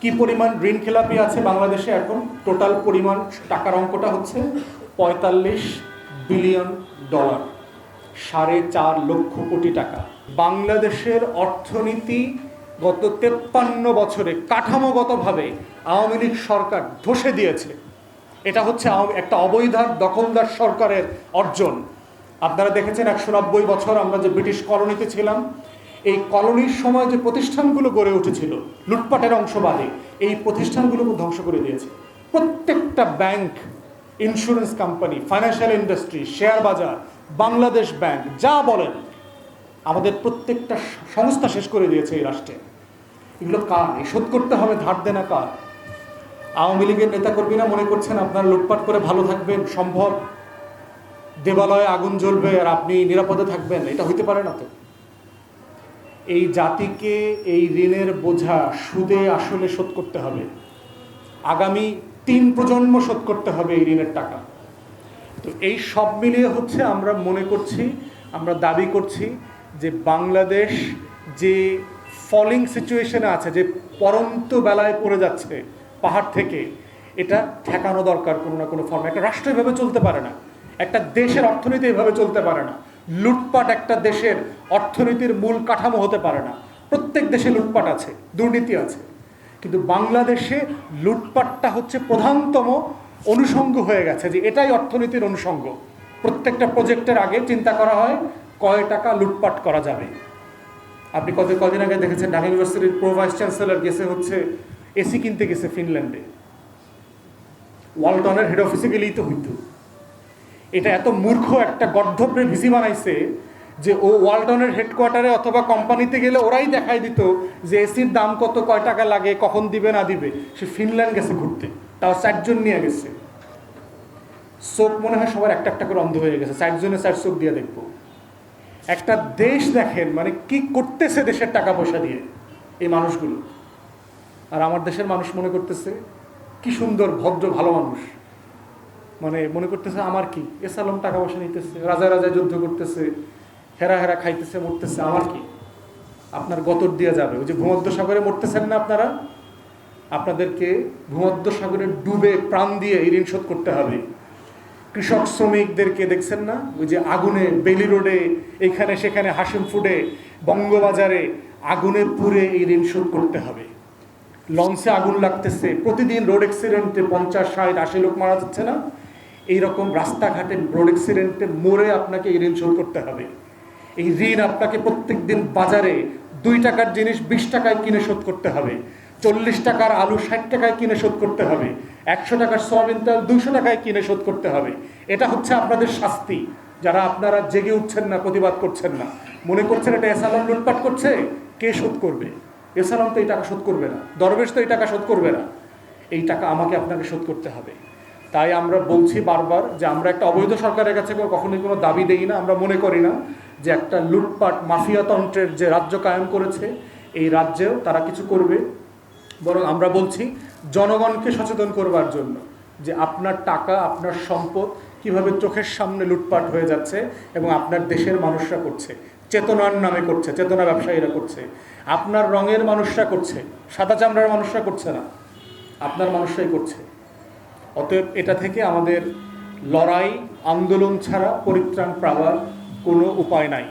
কি পরিমাণ ঋণ খেলাপি আছে বাংলাদেশে এখন? টোটাল পরিমাণ টাকার অঙ্কটা হচ্ছে পঁয়তাল্লিশ বিলিয়ন ডলার, সাড়ে চার লক্ষ কোটি টাকা। বাংলাদেশের অর্থনীতি গত তেপ্পান্ন বছরে কাঠামোগতভাবে আওয়ামী লীগ সরকার ধসে দিয়েছে। এটা হচ্ছে একটা অবৈধার দখলদার সরকারের অর্জন। আপনারা দেখেছেন একশো নব্বই বছর আমরা যে ব্রিটিশ কলোনিতে ছিলাম এই কলোনির সময় যে প্রতিষ্ঠানগুলো গড়ে উঠেছিল, লুটপাটের অংশবাদী এই প্রতিষ্ঠানগুলোকে ধ্বংস করে দিয়েছে। প্রত্যেকটা bank insurance company financial industry share বাজার, বাংলাদেশ ব্যাংক যা বলেন, আমাদের প্রত্যেকটা সংস্থা শেষ করে দিয়েছে এই রাষ্ট্রে। এগুলো কার? এই শোধ করতে হবে, ধার দেনা কার? আওয়ামী লীগের নেতাকর্মীরা মনে করছেন আপনারা লুটপাট করে ভালো থাকবেন, সম্ভব। দেবালয়ে আগুন জ্বলবে আর আপনি নিরাপদে থাকবেন, এটা হইতে পারে না তো। এই জাতিকে এই ঋণের বোঝা সুদে আসলে শোধ করতে হবে। আগামী তিন প্রজন্ম শোধ করতে হবে এই ঋণের টাকা। তো এই সব মিলিয়ে হচ্ছে আমরা মনে করছি, আমরা দাবি করছি যে বাংলাদেশ যে ফলিং সিচুয়েশনে আছে, যে পরন্ত বেলায় পড়ে যাচ্ছে পাহাড় থেকে, এটা ঠেকানো দরকার কোনো না কোনো ফর্মে একটা রাষ্ট্র এভাবে চলতে পারে না। একটা দেশের অর্থনীতি এভাবে চলতে পারে না। লুটপাট একটা দেশের অর্থনীতির মূল কাঠামো হতে পারে না। প্রত্যেক দেশে লুটপাট আছে, দুর্নীতি আছে। কিন্তু বাংলাদেশে লুটপাটটা হচ্ছে প্রধানতম অনুষঙ্গ হয়ে গেছে যে এটাই অর্থনীতির অনুষঙ্গ। প্রত্যেকটা প্রজেক্টের আগে চিন্তা করা হয়, কয় টাকা লুটপাট করা যাবে। আপনি কত কদিন আগে দেখেছেন ঢাকা ইউনিভার্সিটির প্রো ভাইস চ্যান্সেলর গেছে হচ্ছে, এসি কিনতে গেছে ফিনল্যান্ডে। ওয়ালটনের হেড অফিসে গেলেই তো হইতো। এটা এত মূর্খ একটা গর্ধপ্রে ভিসি বানাইছে যে ও ওয়ালটনের হেডকোয়ার্টারে অথবা কোম্পানিতে গেলে ওরাই দেখাই দিত যে এসির দাম কত, কয় টাকা লাগে, কখন দিবে, না দিবে। সে ফিনল্যান্ড গেছে ঘুরতে। তাও চারজন নিয়ে গেছে। চোখ মনে হয় সবার একটা একটা করে অন্ধ হয়ে গেছে। চারজনে চার চোখ দিয়ে দেখব। একটা দেশ দেখেন মানে কি করতেছে দেশের টাকা পয়সা দিয়ে এই মানুষগুলো। আর আমার দেশের মানুষ মনে করতেছে, কি সুন্দর, ভদ্র, ভালো মানুষ। মানে মনে করতেছে, আমার কি? এসালম টাকা পয়সা নিতেছে রাজা রাজা যুদ্ধ করতেছে, হেরা হেরা খাইতেছে, মরতেছে, আমার কি? আপনার গতর দিয়ে যাবে। ওই যে ভূমধ্য সাগরে মরতেছেন না আপনারা? আপনাদেরকে ভূমধ্য সাগরে ডুবে প্রাণ দিয়ে এই ঋণ শোধ করতে হবে। কৃষক, শ্রমিকদেরকে দেখছেন না? ওই যে আগুনে বেলি রোডে, এখানে সেখানে হাসিম ফুডে, বঙ্গবাজারে আগুনে পুড়ে এই ঋণ শোধ করতে হবে। লঞ্চে আগুন লাগতেছে। প্রতিদিন রোড অ্যাক্সিডেন্টে পঞ্চাশ, ষাট, আশি লোক মারা যাচ্ছে না? এইরকম রাস্তাঘাটে রোড অ্যাক্সিডেন্টে মরে আপনাকে এই ঋণ শোধ করতে হবে। এই ঋণ আপনাকে প্রত্যেক দিন বাজারে দুই টাকার জিনিস বিশ টাকায় কিনে শোধ করতে হবে। চল্লিশ টাকার আলু ষাট টাকায় কিনে শোধ করতে হবে। একশো টাকার সয়াবিন তেল দুশো টাকায় কিনে শোধ করতে হবে। এটা হচ্ছে আপনাদের শাস্তি। যারা আপনারা জেগে উঠছেন না, প্রতিবাদ করছেন না, মনে করছেন এটা এসালাম লুটপাট করছে, কে শোধ করবে? এসালাম তো এই টাকা শোধ করবে না, দরবেশ তো এই টাকা শোধ করবে না। এই টাকা আমাকে আপনাকে শোধ করতে হবে। তাই আমরা বলছি বারবার যে আমরা একটা অবৈধ সরকারের কাছে কখনোই কোনো দাবি দেই না, আমরা মনে করি না যে একটা লুটপাট মাফিয়াতন্ত্রের যে রাজ্য কায়েম করেছে, এই রাজ্যেও তারা কিছু করবে। বরং আমরা বলছি জনগণকে সচেতন করবার জন্য যে আপনার টাকা, আপনার সম্পদ কীভাবে চোখের সামনে লুটপাট হয়ে যাচ্ছে এবং আপনার দেশের মানুষরা করছে। চেতনার নামে করছে, চেতনা ব্যবসায়ীরা করছে। আপনার রঙের মানুষরা করছে, সাদা চামড়ার মানুষরা করছে না। আপনার মানুষরাই করছে। অতএব এটা থেকে আমাদের লড়াই আন্দোলন ছাড়া পরিত্রাণ পাওয়ার কোনো উপায় নাই।